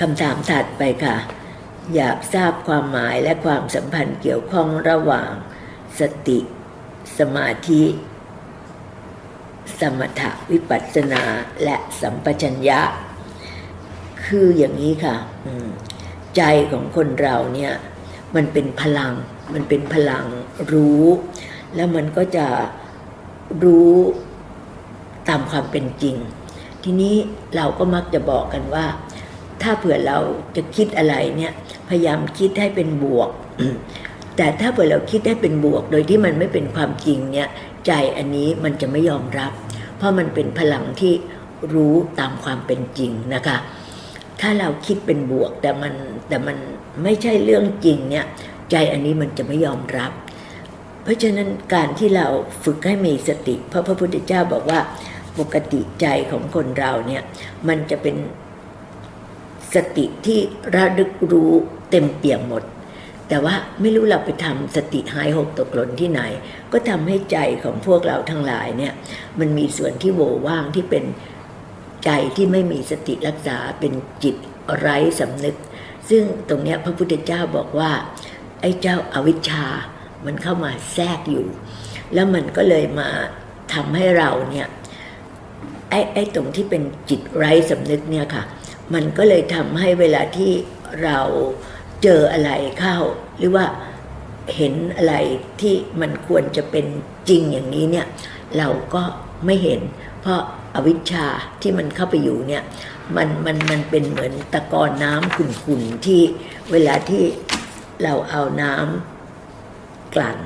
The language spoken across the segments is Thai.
คำถามถัดไปค่ะ อยากทราบความหมายและความสัมพันธ์เกี่ยวข้องระหว่างสติสมาธิ สมถะวิปัสสนาและสัมปชัญญะ คืออย่างนี้ค่ะใจของคนเราเนี่ยมันเป็นพลัง มันเป็นพลังรู้ แล้วมันก็จะรู้ตามความเป็นจริง ทีนี้เราก็มักจะบอกกันว่า ถ้าเผื่อเราจะคิดอะไรเนี่ยพยายามคิดให้เป็นบวก แต่ถ้าเผื่อเราคิดให้เป็นบวก โดยที่มันไม่เป็นความจริงเนี่ยใจอันนี้มันจะไม่ยอมรับ เพราะมันเป็นพลังที่รู้ตามความเป็นจริงนะคะ ถ้าเราคิดเป็นบวกแต่มันแต่มันไม่ใช่เรื่องจริงเนี่ยใจอันนี้มันจะไม่ยอมรับ เพราะฉะนั้นการที่เราฝึกให้มีสติ เพราะพระพุทธเจ้าบอกว่าปกติใจของคนเราเนี่ยมันจะเป็น สติที่ระลึกรู้เต็มเปี่ยมหมด แต่ว่าไม่รู้เราไปทำสติหายหกตกหล่นที่ไหน ก็ทำให้ใจของพวกเราทั้งหลายเนี่ยมันมีส่วนที่โวว่างที่เป็นใจที่ไม่มีสติรักษาเป็นจิตไร้สำนึก ซึ่งตรงเนี้ยพระพุทธเจ้าบอกว่า ไอ้เจ้าอาวิชชา มันเข้ามาแทรกอยู่ แล้วมันก็เลยมาทำให้เราเนี่ยไอ้ไอ้ตรงที่เป็นจิตไร้สำนึกเนี่ยค่ะ มันก็เลยทำให้เวลาที่เราเจออะไรเข้า หรือว่าเห็นอะไรที่มันควรจะเป็นจริงอย่างนี้เนี่ยเราก็ไม่เห็น เพราะอาวิชชาที่มันเข้าไปอยู่เนี่ยมันมันมันเป็นเหมือนตะกอนน้ำขุ่นๆที่เวลาที่เราเอาน้ำกลั่น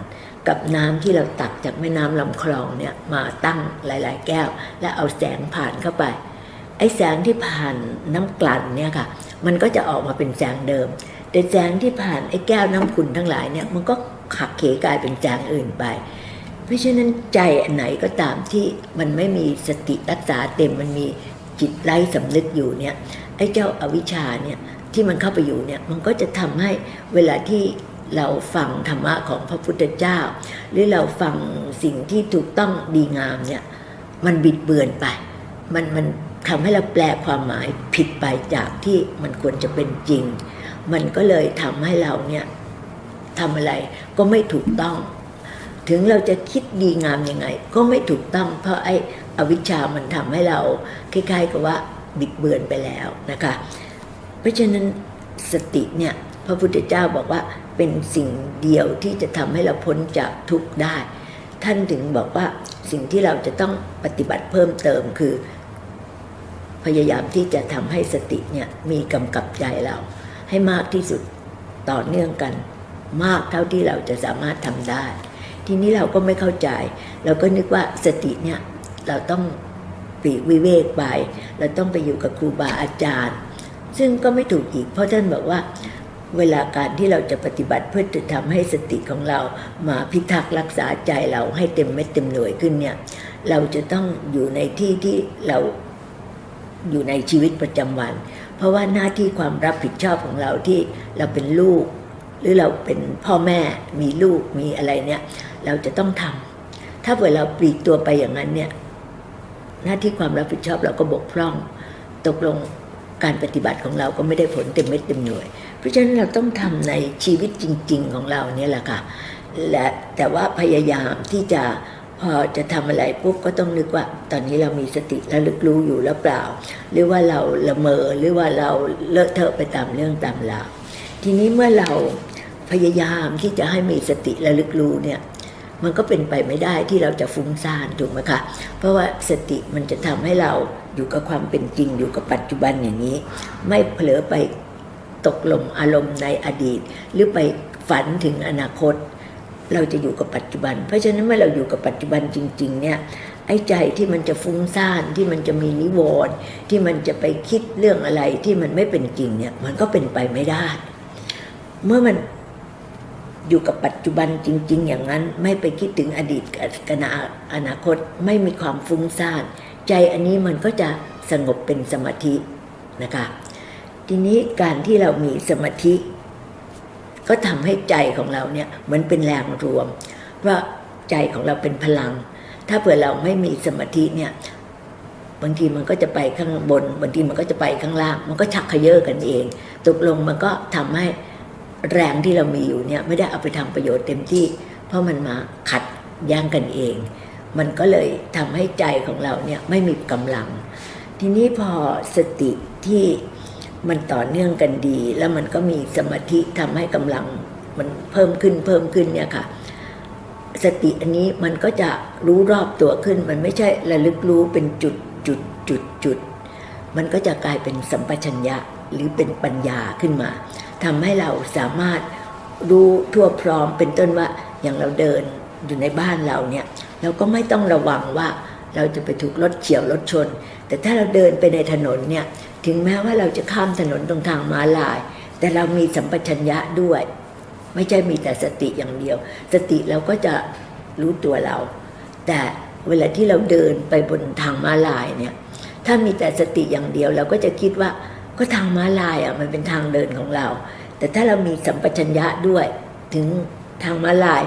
กับน้ำที่เราตักจากแม่น้ำลำคลองเนี่ยมาตั้งหลาย ๆ แก้ว และเอาแสงผ่านเข้าไป แสงที่ผ่านน้ำกลั่นเนี่ยค่ะ มันก็จะออกมาเป็นแสงเดิม แต่แสงที่ผ่านไอ้แก้วน้ำขุ่นทั้งหลายเนี่ยมันก็ขักเขกลายเป็นแสงอื่นไป เพราะฉะนั้นใจอันไหนก็ตามที่มันไม่มีสติรักษาเต็มมันมีจิตไร้สำนึกอยู่เนี่ยไอ้เจ้าอาวิชชาเนี่ยที่มันเข้าไปอยู่เนี่ยมันก็จะทำให้เวลาที่เราฟังธรรมะของพระพุทธเจ้า หรือเราฟังสิ่งที่ถูกต้องดีงามเนี่ยมันบิดเบือนไป มันมัน ทำให้เราแปลความหมายผิดไปจากที่มันควรจะเป็นจริง มันก็เลยทำให้เราเนี่ยทำอะไรก็ไม่ถูกต้อง ถึงเราจะคิดดีงามยังไง ก็ไม่ถูกต้อง เพราะไอ้อวิชชามันทำให้เราคล้ายๆกับว่าบิดเบือนไปแล้วนะคะ เพราะฉะนั้นสติเนี่ยพระพุทธเจ้าบอกว่าเป็นสิ่งเดียวที่จะทำให้เราพ้นจากทุกข์ได้ ท่านถึงบอกว่าสิ่งที่เราจะต้องปฏิบัติเพิ่มเติมคือ พยายามที่จะทำให้สติเนี่ยมีกำกับใจเรา ให้มากที่สุดต่อเนื่องกัน มากเท่าที่เราจะสามารถทำได้ ทีนี้เราก็ไม่เข้าใจ เราก็นึกว่าสติเนี่ยเราต้องปีกวิเวกไป เราต้องไปอยู่กับครูบาอาจารย์ ซึ่งก็ไม่ถูกอีก เพราะท่านบอกว่าเวลาการที่เราจะปฏิบัติเพื่อจะทำให้สติของเรามาพิทักษ์รักษาใจเราให้เต็มเม็ดเต็มหน่วยขึ้นเนี่ยเราจะต้องอยู่ในที่ที่เรา อยู่ในชีวิตประจำวัน เพราะว่าหน้าที่ความรับผิดชอบของเราที่เราเป็นลูก หรือเราเป็นพ่อแม่มีลูกมีอะไรเนี่ย เราจะต้องทำถ้าเกิดเราปลีกตัวไปอย่างนั้นเนี่ยหน้าที่ความรับผิดชอบเราก็บกพร่อง ตกลงการปฏิบัติของเราก็ไม่ได้ผลเต็มเม็ดเต็มหน่วย เพราะฉะนั้นเราต้องทำในชีวิตจริง ๆ ของเราเนี่ยแหละค่ะและแต่ว่าพยายามที่จะ อจะทำอะไรปุ๊บก็ต้องนึกว่า ตอนนี้เรามีสติระลึกรู้อยู่แล้วเปล่า หรือว่าเราละเมอหรือว่าเราเลอะเทอะไปตามเรื่องตามราวทีนี้เมื่อเราพยายามที่จะให้มีสติระลึกรู้เนี่ยมันก็เป็นไปไม่ได้ที่เราจะฟุ้งซ่านถูกไหมคะ เพราะว่าสติมันจะทำให้เราอยู่กับความเป็นจริงอยู่กับปัจจุบันอย่างนี้ ไม่เผลอไปตกลมอารมณ์ในอดีต หรือไปฝันถึงอนาคต เราจะอยู่กับปัจจุบัน เพราะฉะนั้นเมื่อเราอยู่กับปัจจุบันจริง ๆ เนี่ยไอ้ใจที่มันจะฟุ้งซ่านที่มันจะมีนิวรณ์ที่มันจะไปคิดเรื่องอะไรที่มันไม่เป็นจริงเนี่ยมันก็เป็นไปไม่ได้ เมื่อมันอยู่กับปัจจุบันจริง ๆ อย่างนั้นไม่ไปคิดถึงอดีตกับอนาคตไม่มีความฟุ้งซ่านใจอันนี้มันก็จะสงบเป็นสมาธินะคะทีนี้การที่เรามีสมาธิ ก็ทำให้ใจของเราเนี่ยเหมือนเป็นแรงรวม ว่าใจของเราเป็นพลัง ถ้าเผื่อเราไม่มีสมาธิเนี่ยบางทีมันก็จะไปข้างบน บางทีมันก็จะไปข้างล่าง มันก็ชักเขย่อกันเองตกลงมันก็ทำให้แรงที่เรามีอยู่เนี่ยไม่ได้เอาไปทำประโยชน์เต็มที่ เพราะมันมาขัดแย้งกันเอง มันก็เลยทำให้ใจของเราเนี่ยไม่มีกำลัง ทีนี้พอสติที่ มันต่อเนื่องกันดี แล้วมันก็มีสมาธิทำให้กำลังมันเพิ่มขึ้นเพิ่มขึ้นเนี่ยค่ะสติอันนี้มันก็จะรู้รอบตัวขึ้น มันไม่ใช่ระลึกรู้เป็นจุดจุดจุดจุด มันก็จะกลายเป็นสัมปชัญญะหรือเป็นปัญญาขึ้นมาทำให้เราสามารถรู้ทั่วพร้อมเป็นต้นว่าอย่างเราเดินอยู่ในบ้านเราเนี่ยเราก็ไม่ต้องระวังว่าเราจะไปถูกรถเฉียวรถชน แต่ถ้าเราเดินไปในถนนเนี่ย ถึงแม้ว่าเราจะข้ามถนนตรงทางม้าลาย แต่เรามีสัมปชัญญะด้วย ไม่ใช่มีแต่สติอย่างเดียว สติเราก็จะรู้ตัวเรา แต่เวลาที่เราเดินไปบนทางม้าลายเนี่ยถ้ามีแต่สติอย่างเดียวเราก็จะคิดว่าก็ทางม้าลายอะมันเป็นทางเดินของเรา แต่ถ้าเรามีสัมปชัญญะด้วย ถึงทางม้าลาย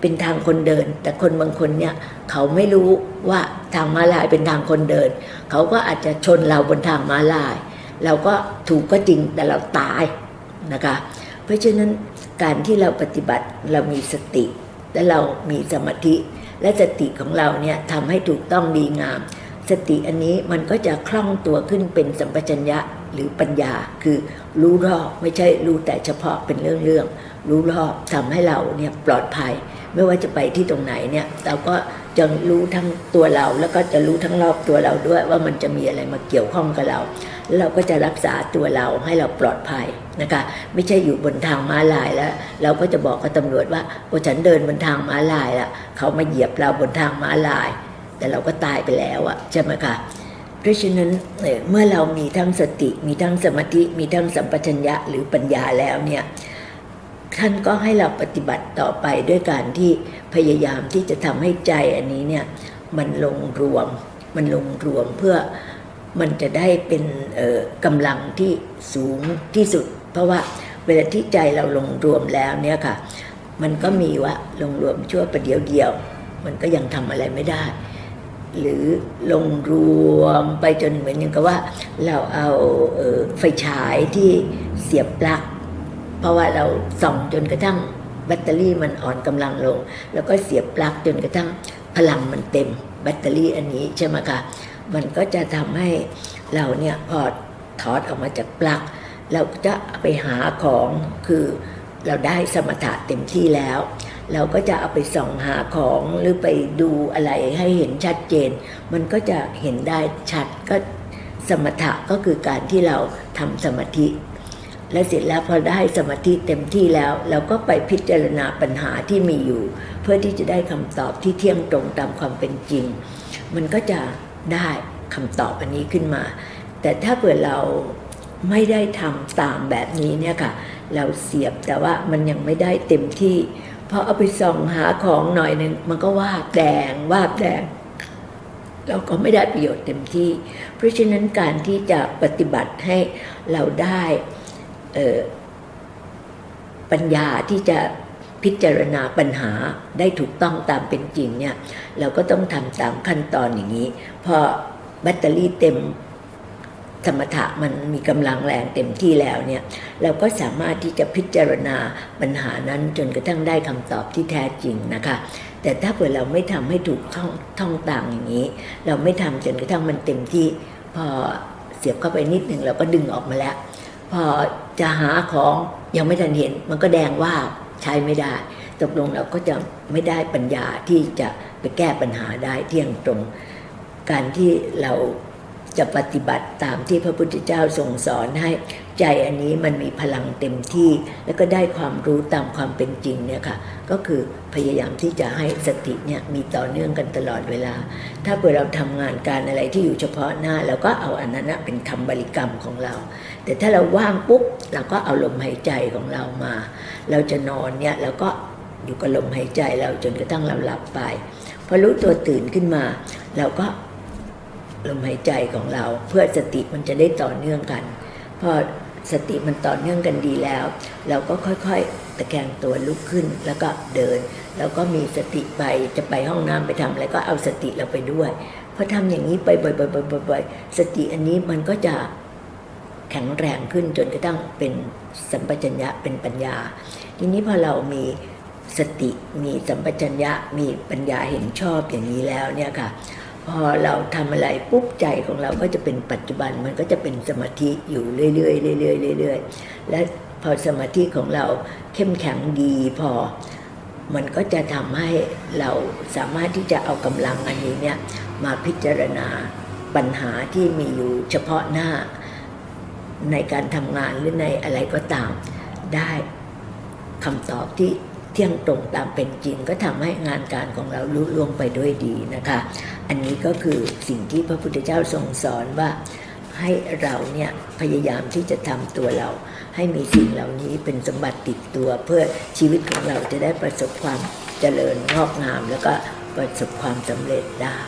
เป็นทางคนเดิน แต่คนบางคนเนี่ยเขาไม่รู้ว่า ทางม้าลายเป็นทางคนเดิน เขาก็อาจจะชนเราบนทางม้าลาย เราก็ถูกก็จริงแต่เราตายนะคะ เพราะฉะนั้นการที่เราปฏิบัติเรามีสติ และเรามีสมาธิ และสติของเราเนี่ยทำให้ถูกต้องดีงาม สติอันนี้มันก็จะคล่องตัวขึ้นเป็นสัมปชัญญะหรือปัญญาคือรู้รอบไม่ใช่รู้แต่เฉพาะเป็นเรื่องๆรู้รอบทำให้เราเนี่ยปลอดภัย ไม่ว่าจะไปที่ตรงไหนเนี่ยเราก็ จะรู้ทั้งตัวเรา แล้วก็จะรู้ทั้งรอบตัวเราด้วยว่ามันจะมีอะไรมาเกี่ยวข้องกับเราแล้วเราก็จะรักษาตัวเราให้เราปลอดภัยนะคะ ไม่ใช่อยู่บนทางม้าลายแล้ว เราก็จะบอกกับตำรวจว่าโอ้ฉันเดินบนทางม้าลายละเขามาเหยียบเราบนทางม้าลาย แต่เราก็ตายไปแล้วอะใช่ไหมคะเพราะฉะนั้นเมื่อเรามีทั้งสติ มีทั้งสมาธิมีทั้งสัมปชัญญะหรือปัญญาแล้วเนี่ย ท่านก็ให้เราปฏิบัติต่อไปด้วยการที่พยายามที่จะทำให้ใจอันนี้เนี่ยมันลงรวม มันลงรวมเพื่อมันจะได้เป็นกำลังที่สูงที่สุด เพราะว่าเวลาที่ใจเราลงรวมแล้วเนี่ยค่ะ มันก็มีว่าลงรวมชั่วประเดียวเดียว มันก็ยังทำอะไรไม่ได้ หรือลงรวมไปจนเหมือนอย่างกับว่า เราเอาไฟฉายที่เสียบปลั๊ก เพราะว่าเราส่องจนกระทั่งแบตเตอรี่มันอ่อนกำลังลง แล้วก็เสียบปลั๊กจนกระทั่งพลังมันเต็มแบตเตอรี่อันนี้ใช่ไหมคะมันก็จะทำให้เราเนี่ยพอถอดออกมาจากปลั๊กเราจะไปหาของคือเราได้สมถะเต็มที่แล้ว เราก็จะเอาไปส่องหาของหรือไปดูอะไรให้เห็นชัดเจน มันก็จะเห็นได้ชัดก็สมถะก็คือการที่เราทำสมาธิ และเสร็จแล้วพอได้สมาธิเต็มที่แล้ว เราก็ไปพิจารณาปัญหาที่มีอยู่ เพื่อที่จะได้คำตอบที่เที่ยงตรงตามความเป็นจริง มันก็จะได้คำตอบอันนี้ขึ้นมา แต่ถ้าเกิดเราไม่ได้ทำตามแบบนี้เนี่ยค่ะ เราเสียบแต่ว่ามันยังไม่ได้เต็มที่พอเอาไปส่องหาของหน่อยหนึ่งมันก็ว่าแดงว่าแดงเราก็ไม่ได้ประโยชน์เต็มที่ เพราะฉะนั้นการที่จะปฏิบัติให้เราได้ ปัญญาที่จะพิจารณาปัญหาได้ถูกต้องตามเป็นจริงเนี่ยเราก็ต้องทำตามขั้นตอนอย่างนี้ พอแบตเตอรี่เต็มสมถะมันมีกำลังแรงเต็มที่แล้วเนี่ยเราก็สามารถที่จะพิจารณาปัญหานั้นจนกระทั่งได้คำตอบที่แท้จริงนะคะ แต่ถ้าเกิดเราไม่ทำให้ถูกท่องท่องต่างอย่างนี้ เราไม่ทำจนกระทั่งมันเต็มที่พอเสียบเข้าไปนิดหนึ่งเราก็ดึงออกมาแล้ว พอจะหาของยังไม่ทันเห็น มันก็แดงว่าใช้ไม่ได้ตกลงเราก็จะไม่ได้ปัญญาที่จะไปแก้ปัญหาได้เที่ยงตรง การที่เราจะปฏิบัติตามที่พระพุทธเจ้าทรงสอนให้ใจอันนี้มันมีพลังเต็มที่ แล้วก็ได้ความรู้ตามความเป็นจริงเนี่ยค่ะก็คือพยายามที่จะให้สติเนี่ยมีต่อเนื่องกันตลอดเวลา ถ้าเกิดเราทำงานการอะไรที่อยู่เฉพาะหน้าเราก็เอาอันนั้นเป็นคำบริกรรมของเรา แต่ถ้าเราว่างปุ๊บเราก็เอาลมหายใจของเรามา เราจะนอนเนี่ยเราก็อยู่กับลมหายใจเราจนกระทั่งเราหลับไปพอรู้ตัวตื่นขึ้นมา เราก็ลมหายใจของเรา เพื่อสติมันจะได้ต่อเนื่องกันพอสติมันต่อเนื่องกันดีแล้ว เราก็ค่อยๆตะแคงตัวลุกขึ้นแล้วก็เดิน แล้วก็มีสติไปจะไปห้องน้ำไปทำอะไรก็เอาสติเราไปด้วยพอทำอย่างนี้ไปบ่อยๆๆๆสติอันนี้มันก็จะ แข็งแรงขึ้นจนกระทั่งเป็นสัมปชัญญะเป็นปัญญา ทีนี้พอเรามีสติมีสัมปชัญญะมีปัญญาเห็นชอบอย่างนี้แล้วเนี่ยค่ะพอเราทำอะไรปุ๊บใจของเราก็จะเป็นปัจจุบันมันก็จะเป็นสมาธิอยู่เรื่อยๆเรื่อยๆเรื่อยๆและพอสมาธิของเราเข้มแข็งดีพอ มันก็จะทำให้เราสามารถที่จะเอากำลังอันนี้เนี่ยมาพิจารณาปัญหาที่มีอยู่เฉพาะหน้า ในการทำงานหรือในอะไรก็ตาม ได้คำตอบที่เที่ยงตรงตามเป็นจริงก็ทำให้งานการของเราลุล่วงไปด้วยดีนะคะ อันนี้ก็คือสิ่งที่พระพุทธเจ้าทรงสอนว่าให้เราเนี่ยพยายามที่จะทำตัวเรา ให้มีสิ่งเหล่านี้เป็นสมบัติติดตัว เพื่อชีวิตของเราจะได้ประสบความเจริญงอกงาม แล้วก็ประสบความสำเร็จได้